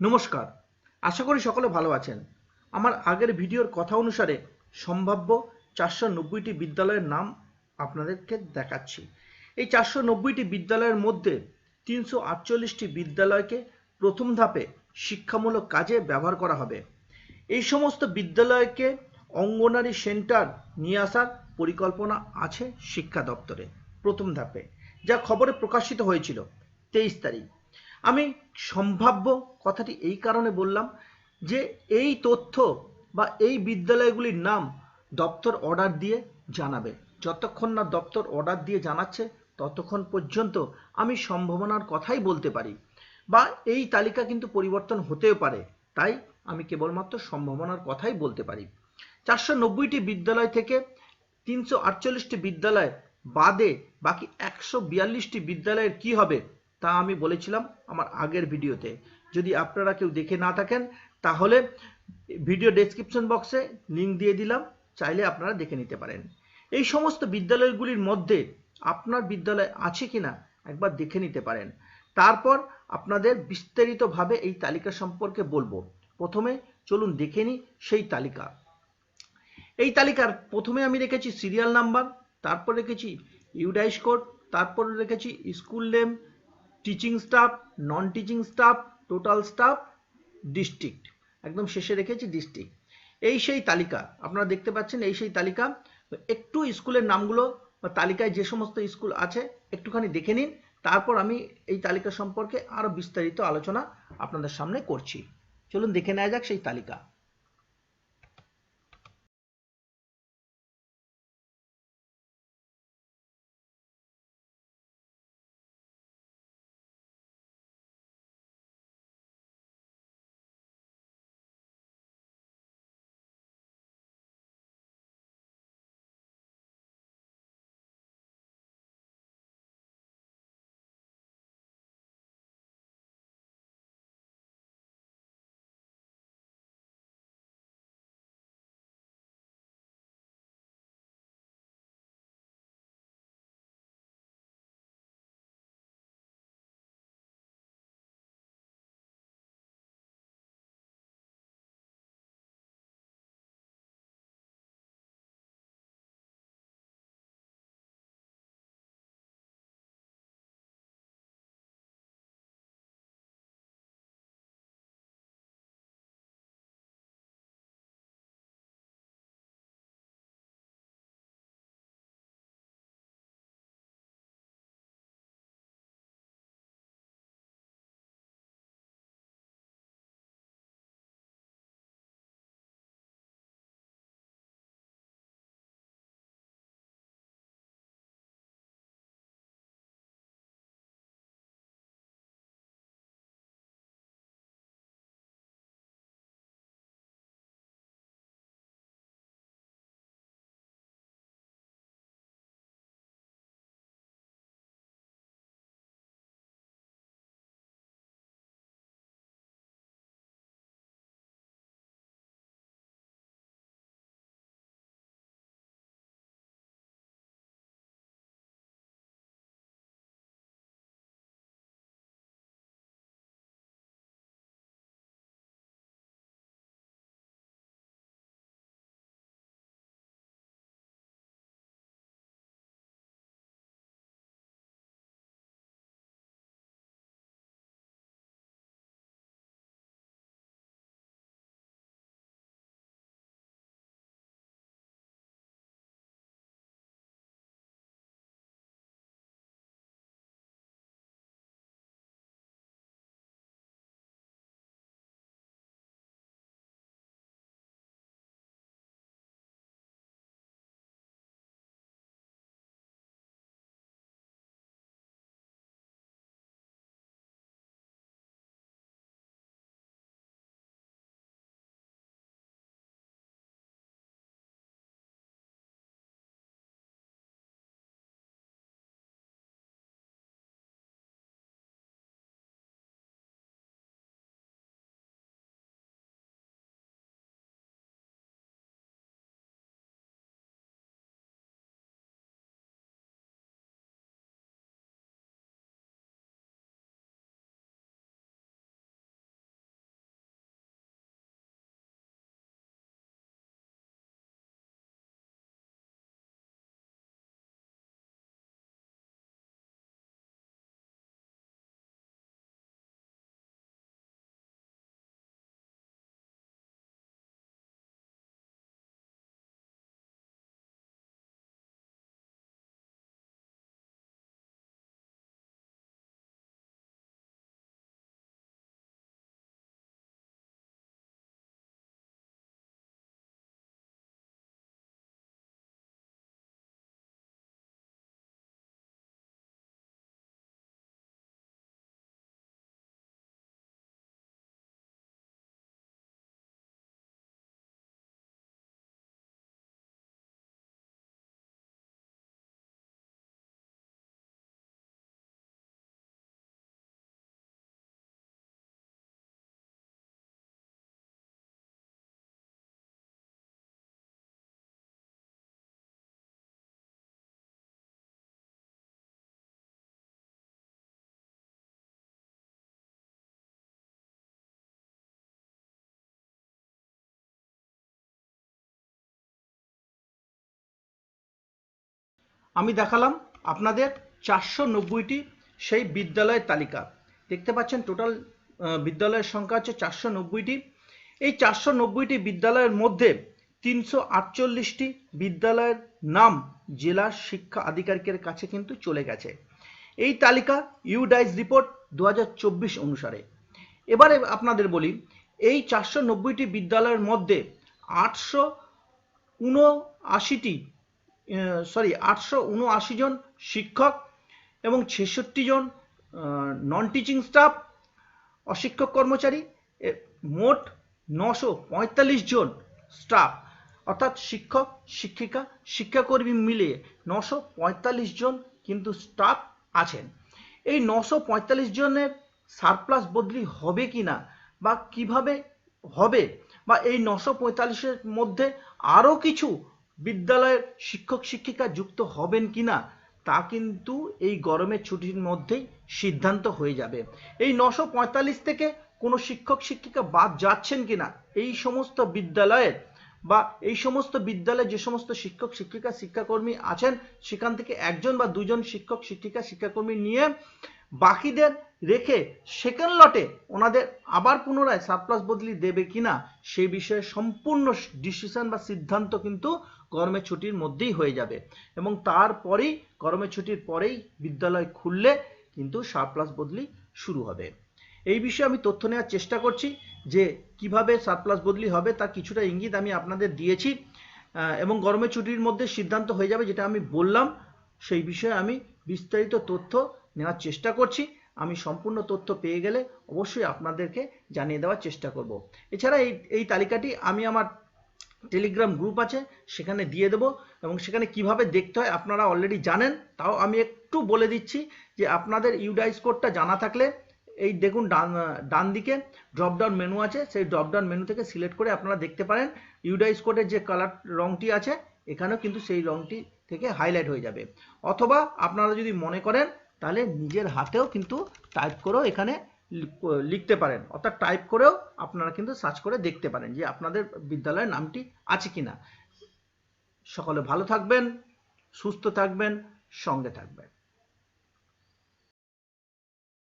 নমস্কার। আশা করি সকলে ভালো আছেন। আমার আগের ভিডিওর কথা অনুসারে সম্ভাব্য চারশো নব্বইটি বিদ্যালয়ের নাম আপনাদেরকে দেখাচ্ছি। এই চারশো নব্বইটি বিদ্যালয়ের মধ্যে তিনশো আটচল্লিশটি বিদ্যালয়কে প্রথম ধাপে শিক্ষামূলক কাজে ব্যবহার করা হবে। এই সমস্ত বিদ্যালয়কে অঙ্গনারী সেন্টার নিয়ে আসার পরিকল্পনা আছে শিক্ষা দপ্তরে প্রথম ধাপে, যা খবরে প্রকাশিত হয়েছিল তেইশ তারিখ। আমি সম্ভাব্য কথাটি এই কারণে বললাম যে এই তথ্য বা এই বিদ্যালয়গুলির নাম দপ্তর অর্ডার দিয়ে জানাবে। যতক্ষণ না দপ্তর অর্ডার দিয়ে জানাচ্ছে, ততক্ষণ পর্যন্ত আমি সম্ভাবনার কথাই বলতে পারি বা এই তালিকা কিন্তু পরিবর্তন হতেও পারে, তাই আমি কেবলমাত্র সম্ভাবনার কথাই বলতে পারি। চারশো নব্বইটি বিদ্যালয় থেকে তিনশো আটচল্লিশটি বিদ্যালয় বাদে বাকি একশো বিয়াল্লিশটি বিদ্যালয়ের কি হবে তা আমি বলেছিলাম আমার আগের ভিডিওতে। যদি আপনারা কেউ দেখে না থাকেন, তাহলে ভিডিও ডেসক্রিপশন বক্সে লিঙ্ক দিয়ে দিলাম, চাইলে আপনারা দেখে নিতে পারেন। এই সমস্ত বিদ্যালয়গুলির মধ্যে আপনার বিদ্যালয় আছে কিনা একবার দেখে নিতে পারেন। তারপর আপনাদের বিস্তারিতভাবে এই তালিকা সম্পর্কে বলব। প্রথমে চলুন দেখে নিই সেই তালিকা। এই তালিকার প্রথমে আমি রেখেছি সিরিয়াল নাম্বার তারপর রেখেছি ইউডাইস কোড তারপর রেখেছি school name teaching staff non teaching staff total staff district একদম শেষে রেখেছি ডিস্ট্রিক্ট এই সেই তালিকা, আপনারা দেখতে পাচ্ছেন এই সেই তালিকা। একটু স্কুলের নামগুলো বা তালিকায় যে সমস্ত স্কুল আছে, একটুখানি দেখে নিন, তারপর আমি এই তালিকা সম্পর্কে আরও বিস্তারিত আলোচনা আপনাদের সামনে করছি। চলুন দেখে নেওয়া যাক সেই তালিকা। আমি দেখালাম আপনাদের চারশো নব্বইটি সেই বিদ্যালয়ের তালিকা। দেখতে পাচ্ছেন টোটাল বিদ্যালয়ের সংখ্যা হচ্ছে চারশো নব্বইটি এই চারশো নব্বইটি বিদ্যালয়ের মধ্যে তিনশো আটচল্লিশটি বিদ্যালয়ের নাম জেলা শিক্ষা আধিকারিকের কাছে কিন্তু চলে গেছে। এই তালিকা ইউডাইস রিপোর্ট দু হাজার চব্বিশ অনুসারে। এবারে আপনাদের বলি, এই চারশো নব্বইটি বিদ্যালয়ের মধ্যে আটশো উনআশিটি সরি আটশো উনআশি জন শিক্ষক এবং ছেষট্টি জন নন টিচিং স্টাফ অশিক্ষক কর্মচারী মোট নশো পঁয়তাল্লিশ জন স্টাফ অর্থাৎ শিক্ষক, শিক্ষিকা, শিক্ষাকর্মী মিলিয়ে নশো পঁয়তাল্লিশ জন কিন্তু স্টাফ আছেন। এই নশো পঁয়তাল্লিশ জনের সারপ্লাস বদলি হবে কি না বা কীভাবে হবে বা এই নশো পঁয়তাল্লিশের মধ্যে আরও কিছু বিদ্যালয়ের শিক্ষক শিক্ষিকা যুক্ত হবেন কি না তা কিন্তু এই গরমের ছুটির মধ্যেই সিদ্ধান্ত হয়ে যাবে। এই নশো থেকে কোনো শিক্ষক শিক্ষিকা বাদ যাচ্ছেন কিনা, এই সমস্ত বিদ্যালয়ের বা এই সমস্ত বিদ্যালয়ে যে সমস্ত শিক্ষক শিক্ষিকা শিক্ষাকর্মী আছেন, সেখান থেকে একজন বা দুজন শিক্ষক শিক্ষিকা শিক্ষাকর্মী নিয়ে বাকিদের রেখে সেকেন্ড লটে ওনাদের আবার পুনরায় সারপ্লাস বদলি দেবে কিনা সেই বিষয়ে সম্পূর্ণ ডিসিশন বা সিদ্ধান্ত কিন্তু গরমের ছুটির মধ্যেই হয়ে যাবে। এবং তারপরেই গরমের ছুটির পরেই বিদ্যালয় খুললে কিন্তু সারপ্লাস বদলি শুরু হবে। এই বিষয়ে আমি তথ্য নেওয়ার চেষ্টা করছি যে কীভাবে সারপ্লাস বদলি হবে তার কিছুটা ইঙ্গিত আমি আপনাদের দিয়েছি এবং গরমের ছুটির মধ্যে সিদ্ধান্ত হয়ে যাবে যেটা আমি বললাম। সেই বিষয়ে আমি বিস্তারিত তথ্য নেওয়ার চেষ্টা করছি। আমি সম্পূর্ণ তথ্য পেয়ে গেলে অবশ্যই আপনাদেরকে জানিয়ে দেওয়ার চেষ্টা করব। এছাড়া এই এই তালিকাটি আমি আমার টেলিগ্রাম গ্রুপ আছে, সেখানে দিয়ে দেবো এবং সেখানে কীভাবে দেখতে হয় আপনারা অলরেডি জানেন, তাও আমি একটু বলে দিচ্ছি যে আপনাদের ইউডাইস কোডটা জানা থাকলে এই দেখুন ডান ডান দিকে ড্রপডাউন মেনু আছে, সেই ড্রপডাউন মেনু থেকে সিলেক্ট করে আপনারা দেখতে পারেন ইউডাইস কোডের যে কালার রংটি আছে, এখানেও কিন্তু সেই রংটি থেকে হাইলাইট হয়ে যাবে। অথবা আপনারা যদি মনে করেন তাহলে নিজের হাতেও কিন্তু টাইপ করেও এখানে লিখ- লিখতে পারেন। অর্থাৎ টাইপ করেও আপনারা কিন্তু সার্চ করে দেখতে পারেন যে আপনাদের বিদ্যালয়ের নামটি আছে কিনা। সকলে ভালো থাকবেন, সুস্থ থাকবেন, সঙ্গে থাকবেন।